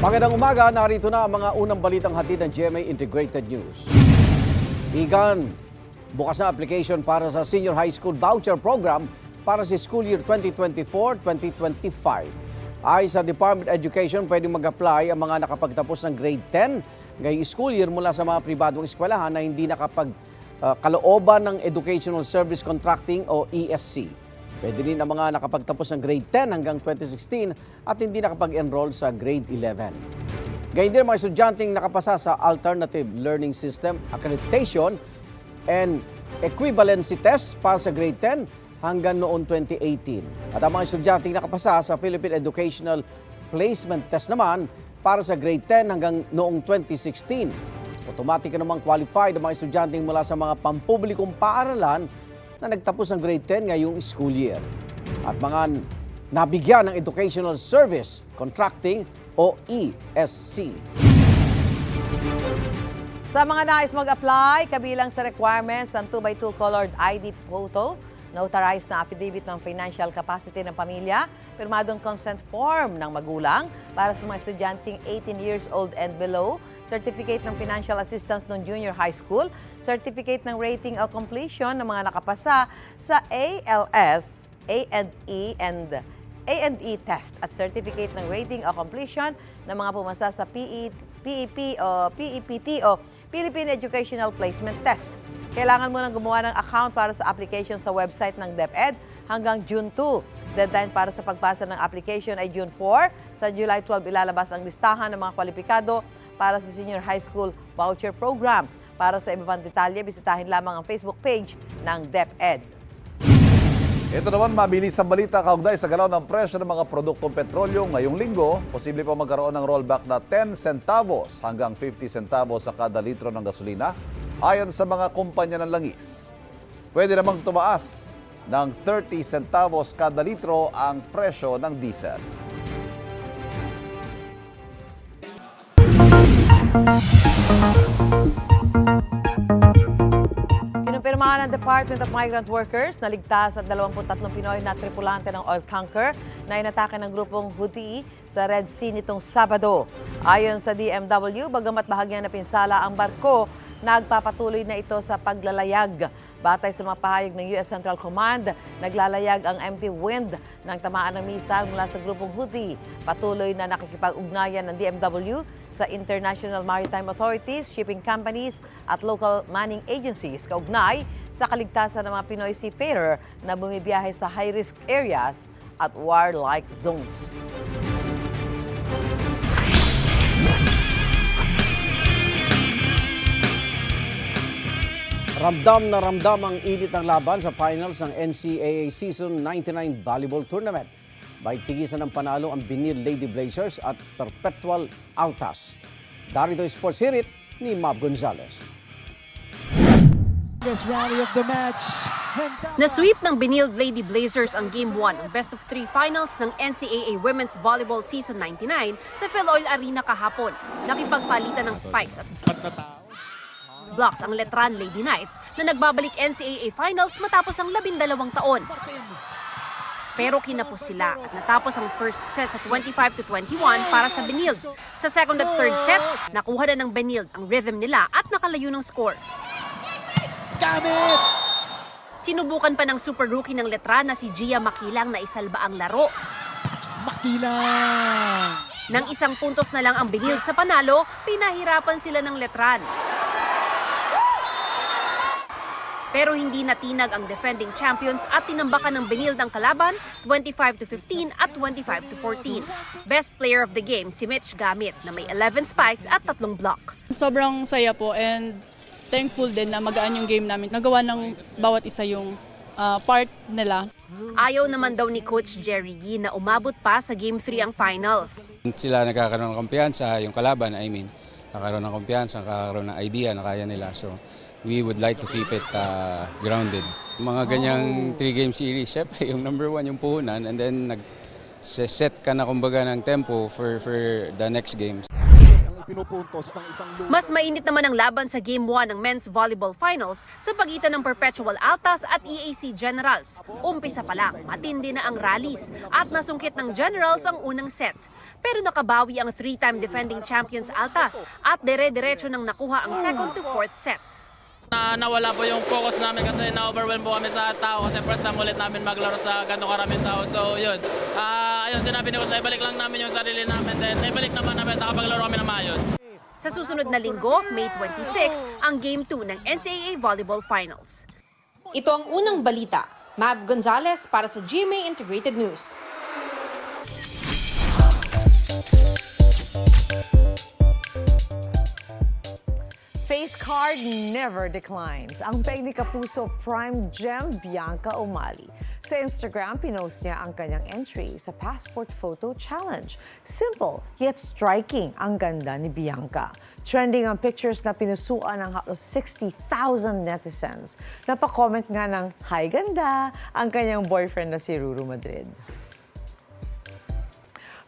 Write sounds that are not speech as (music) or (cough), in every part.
Magandang umaga, narito na ang mga unang balitang hatid ng GMA Integrated News. Igan, bukas na application para sa Senior High School Voucher Program para sa school year 2024-2025. Ay sa Department of Education, pwedeng mag-apply ang mga nakapagtapos ng grade 10 ngayong school year mula sa mga pribadong eskwelahan na hindi nakapag uh, kalooban ng Educational Service Contracting o ESC. Pwede rin ang mga nakapagtapos ng grade 10 hanggang 2016 at hindi nakapag-enroll sa grade 11. Gayun din mga estudyanteng nakapasa sa Alternative Learning System Accreditation and Equivalency Test para sa grade 10 hanggang noong 2018. At ang mga estudyanteng nakapasa sa Philippine Educational Placement Test naman para sa grade 10 hanggang noong 2016. Automatic na namang qualified ang mga estudyanteng mula sa mga pampublikong paaralan na nagtapos ng grade 10 ngayong school year. At mga nabigyan ng Educational Service Contracting o ESC. Sa mga nais mag-apply, kabilang sa requirements ang 2x2 colored ID photo, notarized na affidavit ng financial capacity ng pamilya, pirmadong consent form ng magulang para sa mga estudyanteng 18 years old and below, certificate ng financial assistance ng junior high school, certificate ng rating of completion ng mga nakapasa sa ALS, A&E, and A&E test at certificate ng rating o completion ng mga pumasa sa PE, PEP o PEPT o Philippine Educational Placement Test. Kailangan mo nang gumawa ng account para sa application sa website ng DepEd hanggang June 2. Deadline para sa pagpasa ng application ay June 4. Sa July 12 ilalabas ang listahan ng mga kwalipikado para sa Senior High School Voucher Program. Para sa iba pang detalye, bisitahin lamang ang Facebook page ng DepEd. Ito naman mabilis ang balita kaugnay sa galaw ng presyo ng mga produktong petrolyo ngayong linggo. Posible pa magkaroon ng rollback na 10 centavos hanggang 50 centavos sa kada litro ng gasolina ayon sa mga kumpanya ng langis. Pwede namang tumaas ng 30 centavos kada litro ang presyo ng diesel. Kinumpirmahan ng Department of Migrant Workers na ligtas at 23 Pinoy na tripulante ng oil tanker na inatake ng grupong Houthi sa Red Sea nitong Sabado. Ayon sa DMW, bagamat bahagyang napinsala ang barko, nagpapatuloy na ito sa paglalayag. Batay sa mga pahayag ng U.S. Central Command, naglalayag ang empty wind ng tamaan ng misal mula sa grupong Houthi. Patuloy na nakikipag-ugnayan ng DMW sa international maritime authorities, shipping companies at local manning agencies kaugnay sa kaligtasan ng mga Pinoy seafarer na bumibiyahe sa high-risk areas at war-like zones. Ramdam na ramdam ang init ng laban sa finals ng NCAA Season 99 Volleyball Tournament. May tigisan ng panalo ang Binil Lady Blazers at Perpetual Altas. Darito Sports Hirit ni Mab Gonzalez. Rally of the match. Handa Na-sweep ng Benilde Lady Blazers ang Game 1 ng Best of 3 Finals ng NCAA Women's Volleyball Season 99 sa Philoil Arena kahapon. Nakipagpalitan ng spikes at blocks ang Letran Lady Knights na nagbabalik NCAA Finals matapos ang labindalawang taon. Pero kinapos sila at natapos ang first set sa 25 to 21 para sa Benilde. Sa second at third sets, nakuha na ng Benilde ang rhythm nila at nakalayo ng score. Gamit! Sinubukan pa ng super rookie ng Letran na si Gia Makilang na isalba ang laro. Makilang! Nang isang puntos na lang ang Benilde sa panalo, pinahirapan sila ng Letran. Pero hindi natinag ang defending champions at tinambakan ng Benilde ang kalaban 25 to 15 at 25 to 14. Best player of the game si Mitch Gamit na may 11 spikes at tatlong block. Sobrang saya po and thankful din na magaan yung game namin. Nagawa ng bawat isa yung ah, part nila. Ayaw naman daw ni Coach Jerry Yee na umabot pa sa Game 3 ang finals. Sila nagkakaroon ng kumpiyansa, yung kalaban, I mean, nakakaroon ng kumpiyansa, nakakaroon ng idea na kaya nila. So, we would like to keep it uh, grounded. Mga ganyang three-game series, (laughs) syempre, yung number one, yung puhunan, and then nag set ka na kumbaga ng tempo for, for the next games. pinupuntos ng isang lugar. Mas mainit naman ang laban sa Game 1 ng Men's Volleyball Finals sa pagitan ng Perpetual Altas at EAC Generals. Umpisa pa lang, matindi na ang rallies at nasungkit ng Generals ang unang set. Pero nakabawi ang three-time defending champions Altas at dere-derecho nang nakuha ang second to fourth sets. Na nawala po yung focus namin kasi na-overwhelm po kami sa tao kasi first time ulit namin maglaro sa gano'ng karaming tao. So yun, Ah, ayun sinabi ni Coach, ibalik lang namin yung sarili namin. Then ibalik naman namin, nakapaglaro kami na maayos. Sa susunod na linggo, May 26, ang Game 2 ng NCAA Volleyball Finals. Ito ang unang balita. Mav Gonzalez para sa GMA Integrated News. Face card never declines. Ang Pegnica Puso Prime Gem Bianca Umali. Sa Instagram, pinost niya ang kanyang entry sa Passport Photo Challenge. Simple yet striking ang ganda ni Bianca. Trending ang pictures na pinusuan ng halos 60,000 netizens. Napakomment nga ng, Hi ganda, ang kanyang boyfriend na si Ruru Madrid.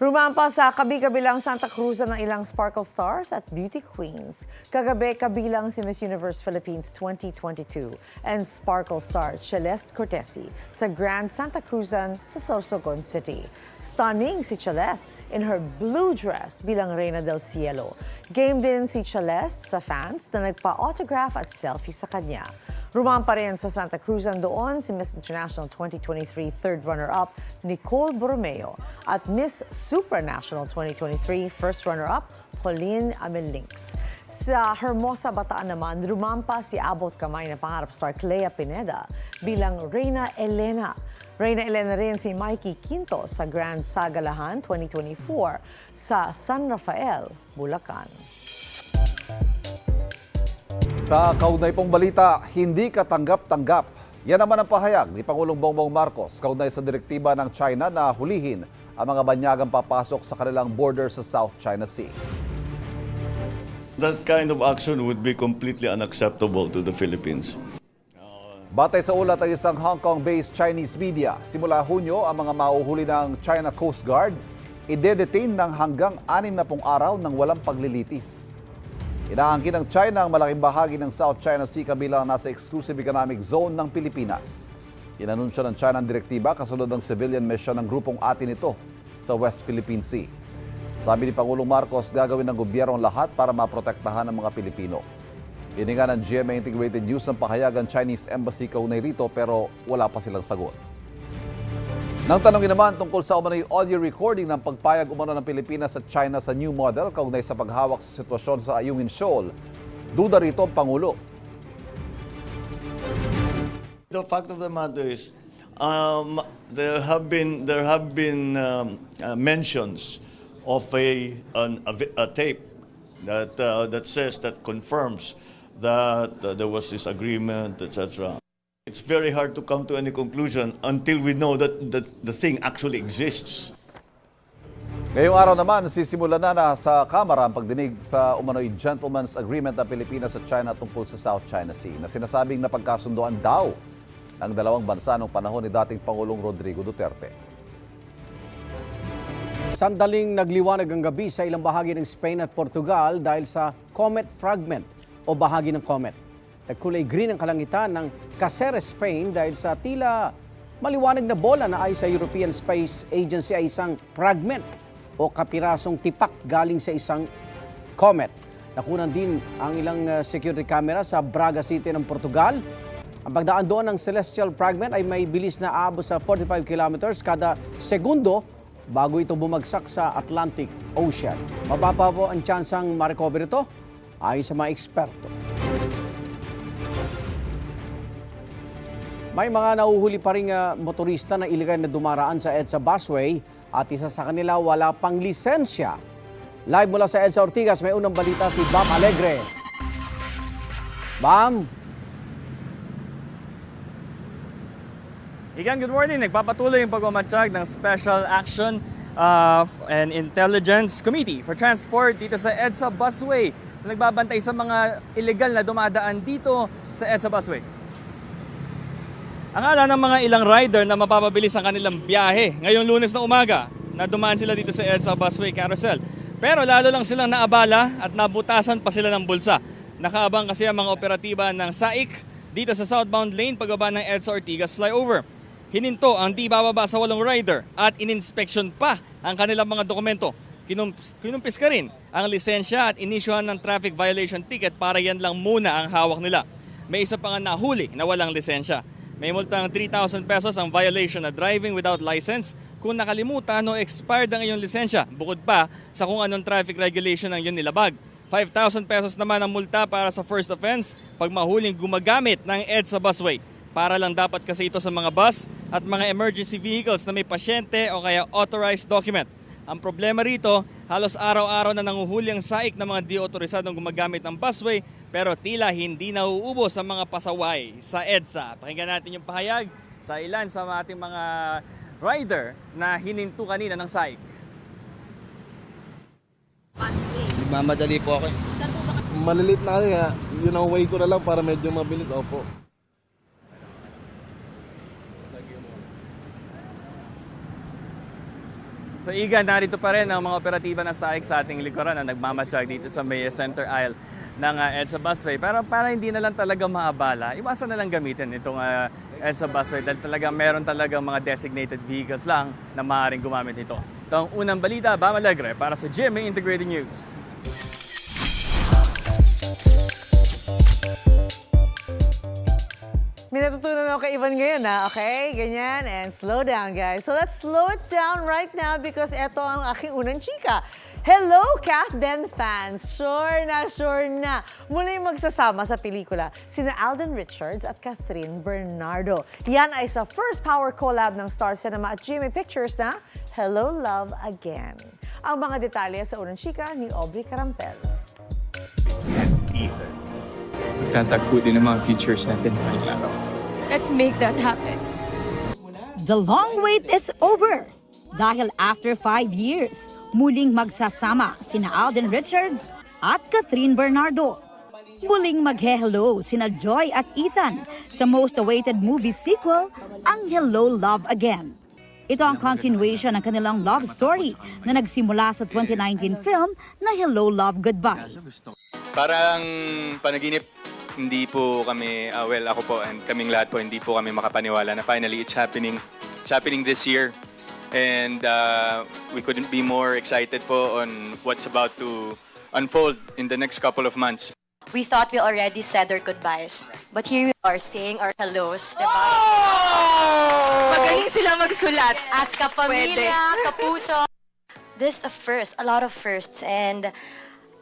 Rumampa sa kabi-kabilang Santa Cruz ng ilang sparkle stars at beauty queens. Kagabi, kabilang si Miss Universe Philippines 2022 and sparkle star Celeste Cortesi sa Grand Santa Cruzan sa Sorsogon City. Stunning si Celeste in her blue dress bilang Reina del Cielo. Game din si Celeste sa fans na nagpa-autograph at selfie sa kanya. Rumampa rin sa Santa Cruzan doon si Miss International 2023 third runner-up Nicole Borromeo at Miss Supranational 2023 first runner-up Pauline Amelinks. Sa Hermosa Bataan naman, rumampa si abot kamay na pangarap star Clea Pineda bilang Reina Elena. Reina Elena rin si Mikey Quinto sa Grand Sagalahan 2024 sa San Rafael, Bulacan. Sa kaugnay pong balita, hindi katanggap-tanggap. Yan naman ang pahayag ni Pangulong Bongbong Marcos kaugnay sa direktiba ng China na hulihin ang mga banyagang papasok sa kanilang border sa South China Sea. That kind of action would be completely unacceptable to the Philippines. Batay sa ulat ng isang Hong Kong-based Chinese media, simula Hunyo ang mga mauhuli ng China Coast Guard, ide-detain ng hanggang 60 araw ng walang paglilitis. Inaangkin ng China ang malaking bahagi ng South China Sea kabilang nasa exclusive economic zone ng Pilipinas. Inanunsyo ng China ang direktiba kasunod ng civilian mission ng grupong atin ito sa West Philippine Sea. Sabi ni Pangulong Marcos, gagawin ng gobyerno ang lahat para maprotektahan ang mga Pilipino. Hininga ng GMA Integrated News ang pahayagan Chinese Embassy kaunay rito pero wala pa silang sagot. Nang tanongin naman tungkol sa umano'y audio recording ng pagpayag umano ng Pilipinas at China sa new model kaugnay sa paghawak sa sitwasyon sa Ayungin Shoal, duda rito ang Pangulo. The fact of the matter is, um, there have been there have been um, uh, mentions of a, an, a, a tape that uh, that says that confirms that uh, there was this agreement, etc. It's very hard to come to any conclusion until we know that, that the thing actually exists. Ngayong araw naman, sisimula na, na sa Kamara ang pagdinig sa umano'y gentleman's agreement ng Pilipinas at China tungkol sa South China Sea na sinasabing napagkasundoan daw ng dalawang bansa noong panahon ni dating Pangulong Rodrigo Duterte. Sandaling nagliwanag ang gabi sa ilang bahagi ng Spain at Portugal dahil sa comet fragment o bahagi ng comet. Nagkulay green ang kalangitan ng Caceres, Spain dahil sa tila maliwanag na bola na ay sa European Space Agency ay isang fragment o kapirasong tipak galing sa isang comet. Nakunan din ang ilang uh, security camera sa Braga City ng Portugal. Ang pagdaan doon ng celestial fragment ay may bilis na aabot sa 45 kilometers kada segundo bago ito bumagsak sa Atlantic Ocean. Mababa po ang tsansang ma-recover ito ayon sa mga eksperto. May mga nauhuli pa rin uh, motorista na iligal na dumaraan sa EDSA busway at isa sa kanila wala pang lisensya. Live mula sa EDSA Ortigas, may unang balita si Bam Alegre. Bam, Igan, good morning. Nagpapatuloy yung pagmamatsyag ng Special Action uh, and Intelligence Committee for Transport dito sa EDSA Busway na nagbabantay sa mga illegal na dumadaan dito sa EDSA Busway. Ang ala ng mga ilang rider na mapapabilis ang kanilang biyahe ngayong lunes na umaga na dumaan sila dito sa EDSA Busway Carousel. Pero lalo lang silang naabala at nabutasan pa sila ng bulsa. Nakaabang kasi ang mga operatiba ng SAIC dito sa southbound lane pagbaba ng EDSA Ortigas flyover. Hininto ang di bababa sa walong rider at ininspeksyon pa ang kanilang mga dokumento. Kinum- kinumpis ka rin ang lisensya at inisyuhan ng traffic violation ticket para yan lang muna ang hawak nila. May isa pa nga nahuli na walang lisensya. May multang 3,000 pesos ang violation na driving without license kung nakalimutan o expired ang iyong lisensya. Bukod pa sa kung anong traffic regulation ang iyong nilabag. 5,000 pesos naman ang multa para sa first offense pag mahuling gumagamit ng EDSA busway. Para lang dapat kasi ito sa mga bus at mga emergency vehicles na may pasyente o kaya authorized document. Ang problema rito, halos araw-araw na nanguhuli ang saik ng mga di otorisadong gumagamit ng busway pero tila hindi nauubos ang mga pasaway sa EDSA. Pakinggan natin yung pahayag sa ilan sa ating mga rider na hininto kanina ng SAIC. Nagmamadali po ako eh. Malilit na kaya, yun ang way ko na lang para medyo mabilis. Opo. So Igan, narito pa rin ang mga operatiba ng SAIC sa ating likuran na nagmamatsyag dito sa may center aisle ng uh, EDSA busway. Pero para hindi na lang talaga maabala, iwasan na lang gamitin itong uh, EDSA busway dahil talaga meron talaga mga designated vehicles lang na maaaring gumamit ito. Ito ang unang balita, Bam Alegre, para sa GMA Integrated News. May natutunan ako kay Ivan ngayon na, okay? Ganyan, and slow down, guys. So let's slow it down right now because eto ang aking unang chika. Hello, Kath Den fans! Sure na, sure na. Muli magsasama sa pelikula sina Alden Richards at Catherine Bernardo. Yan ay sa first power collab ng Star Cinema at GMA Pictures na Hello, Love Again. Ang mga detalye sa unang chika ni Aubrey Carampel. Tatagpo din ang mga features natin ngayong araw. Let's make that happen. The long wait is over. Dahil after five years, muling magsasama sina Alden Richards at Catherine Bernardo. Muling maghe-hello sina Joy at Ethan sa most awaited movie sequel, ang Hello Love Again. Ito ang continuation ng kanilang love story na nagsimula sa 2019 film na Hello Love Goodbye. Parang panaginip, hindi po kami, ah, well ako po and kaming lahat po, hindi po kami makapaniwala na finally it's happening. It's happening this year. And uh, we couldn't be more excited po on what's about to unfold in the next couple of months. We thought we already said our goodbyes, but here we are saying our hellos, di ba? Magaling sila magsulat. As kapamilya, kapuso. This is a first, a lot of firsts, and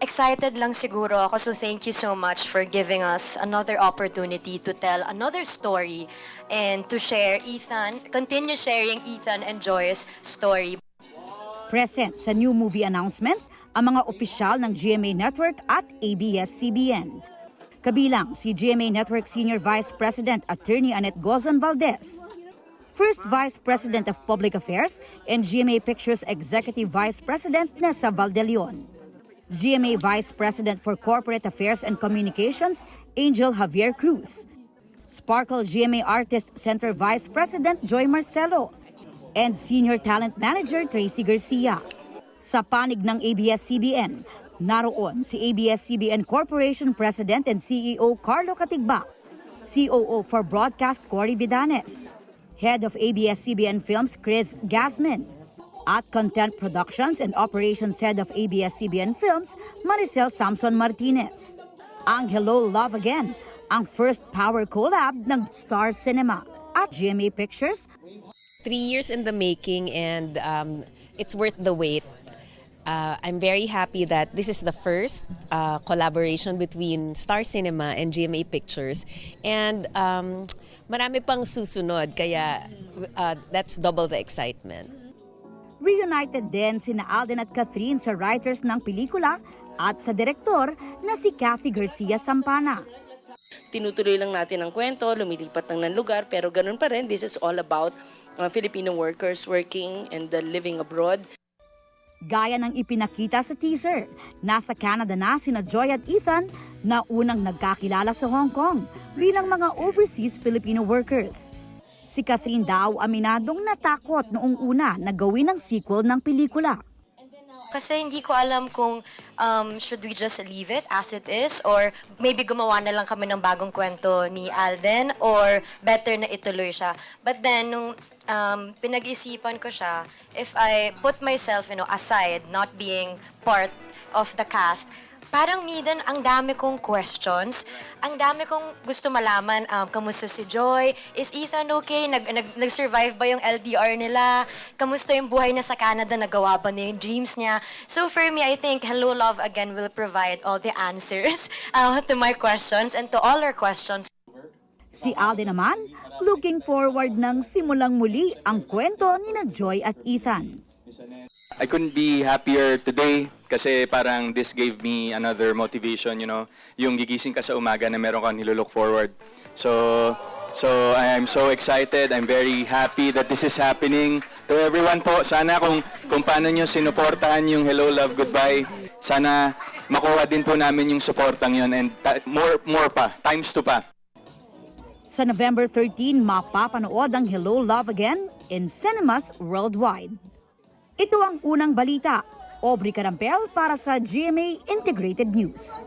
excited lang siguro ako. So thank you so much for giving us another opportunity to tell another story and to share Ethan, continue sharing Ethan and Joy's story. Present sa new movie announcement ang mga opisyal ng GMA Network at ABS-CBN. Kabilang si GMA Network Senior Vice President Attorney Annette Gozon Valdez, First Vice President of Public Affairs and GMA Pictures Executive Vice President Nessa Valdelion. GMA Vice President for Corporate Affairs and Communications, Angel Javier Cruz. Sparkle GMA Artist Center Vice President Joy Marcelo. And Senior Talent Manager Tracy Garcia. Sa panig ng ABS-CBN, naroon si ABS-CBN Corporation President and CEO Carlo Catigba, COO for Broadcast Cory Vidanes, Head of ABS-CBN Films Chris Gasman, at Content Productions and Operations Head of ABS-CBN Films, Maricel Samson Martinez. Ang Hello Love Again, ang first power collab ng Star Cinema at GMA Pictures Three years in the making and um, it's worth the wait. Uh, I'm very happy that this is the first uh, collaboration between Star Cinema and GMA Pictures. And um, marami pang susunod, kaya uh, that's double the excitement. Reunited din sina Alden at Catherine sa writers ng pelikula at sa direktor na si Kathy Garcia Sampana. Tinutuloy lang natin ang kwento, lumilipat lang ng lugar, pero ganun pa rin, this is all about uh, Filipino workers working and uh, living abroad. Gaya ng ipinakita sa teaser, nasa Canada na sina Joy at Ethan na unang nagkakilala sa Hong Kong bilang mga overseas Filipino workers. Si Catherine daw aminadong natakot noong una na gawin ang sequel ng pelikula. Kasi hindi ko alam kung um, should we just leave it as it is or maybe gumawa na lang kami ng bagong kwento ni Alden or better na ituloy siya. But then, nung um, pinag-isipan ko siya, if I put myself you know, aside, not being part of the cast, parang Miden, ang dami kong questions. Ang dami kong gusto malaman, um, kamusta si Joy? Is Ethan okay? Nag, nag, nag-survive ba yung LDR nila? Kamusta yung buhay niya sa Canada? Nagawa ba niya yung dreams niya? So for me, I think Hello Love Again will provide all the answers (laughs) uh, to my questions and to all our questions. Si Alden naman, looking forward ng simulang muli ang kwento ni na Joy at Ethan. I couldn't be happier today kasi parang this gave me another motivation, you know, yung gigising ka sa umaga na meron kang nilook forward. So, so I'm so excited. I'm very happy that this is happening. To everyone po, sana kung, kung paano nyo sinuportahan yung Hello, Love, Goodbye, sana makuha din po namin yung supportang yun and more, more pa, times two pa. Sa November 13, mapapanood ang Hello Love Again in cinemas worldwide. Ito ang unang balita. Aubrey Carampel para sa GMA Integrated News.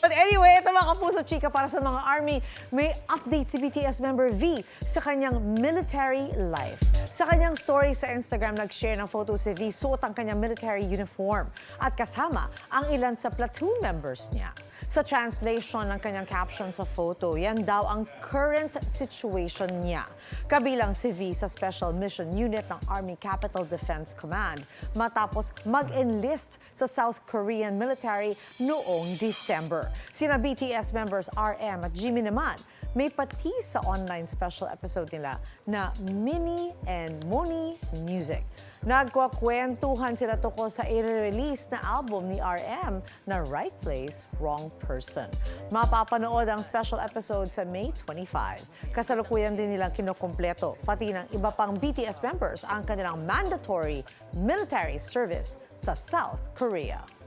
But anyway, ito mga kapuso chika para sa mga Army, may update si BTS member V sa kanyang military life. Sa kanyang story sa Instagram, nag-share ng photo si V suot ang kanyang military uniform at kasama ang ilan sa platoon members niya. Sa translation ng kanyang caption sa photo, yan daw ang current situation niya. Kabilang si V sa Special Mission Unit ng Army Capital Defense Command matapos mag-enlist sa South Korean military noong December. Sina BTS members RM at Jimmy naman may pati sa online special episode nila na Mini and Moni Music. Nagkwakwentuhan sila tungkol sa i-release na album ni RM na Right Place, Wrong Person. Mapapanood ang special episode sa May 25. Kasalukuyan din nilang kinukumpleto, pati ng iba pang BTS members ang kanilang mandatory military service sa South Korea.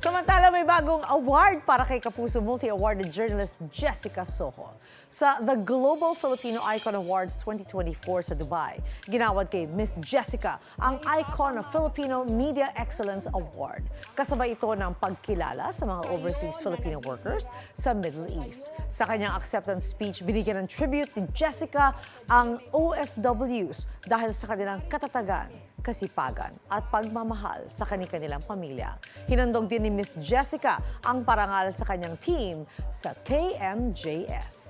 Samantala, may bagong award para kay Kapuso Multi-Awarded journalist Jessica Soho. Sa The Global Filipino Icon Awards 2024 sa Dubai, ginawad kay Miss Jessica ang Icon of Filipino Media Excellence Award. Kasabay ito ng pagkilala sa mga overseas Filipino workers sa Middle East. Sa kanyang acceptance speech, binigyan ng tribute ni Jessica ang OFWs dahil sa kanilang katatagan kasipagan at pagmamahal sa kanilang pamilya. Hinandog din ni Miss Jessica ang parangal sa kanyang team sa KMJS.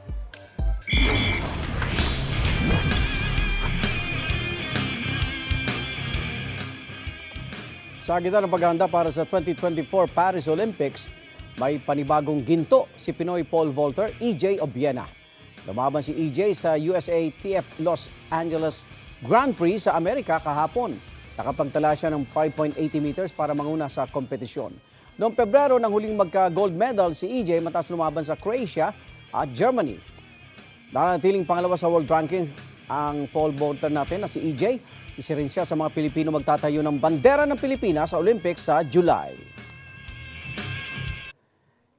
Sa gitna ng paghahanda para sa 2024 Paris Olympics, may panibagong ginto si Pinoy pole vaulter EJ Obiena. Lumaban si EJ sa USA TF Los Angeles Grand Prix sa Amerika kahapon. Nakapagtala siya ng 5.80 meters para manguna sa kompetisyon. Noong Pebrero nang huling magka-gold medal si EJ matapos lumaban sa Croatia at Germany. Nanatiling pangalawa sa world ranking ang pole vaulter natin na si EJ. Isa rin siya sa mga Pilipino magtatayo ng bandera ng Pilipinas sa Olympics sa July.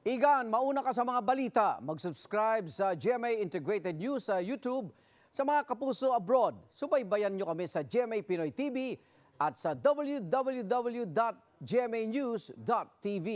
Igan, mauna ka sa mga balita. Mag-subscribe sa GMA Integrated News sa YouTube. Sa mga kapuso abroad, subaybayan nyo kami sa GMA Pinoy TV at sa www.gmanews.tv.